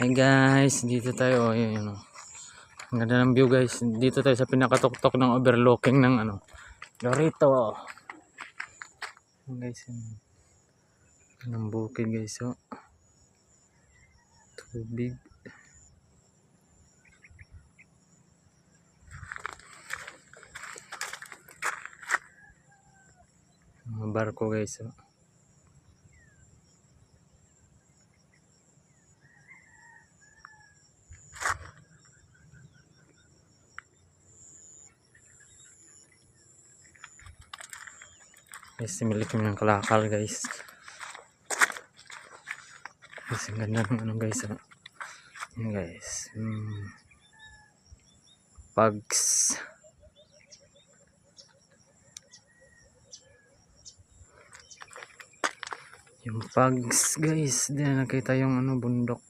Hi guys, dito tayo. Oh, yun, oh. Ang ganda ng view guys. Dito tayo sa pinakatuktok ng overlooking ng ano. Dorito. Yun, guys, yun. Ng bukid guys. Oh. Tubig. Mga barko guys. Oh. Guys, simili kami ng kalakal guys. Guys, ang ganda ng ano guys. Oh. Yan guys. Hmm. Pugs. Yung pugs guys. Di na nakita yung ano bundok.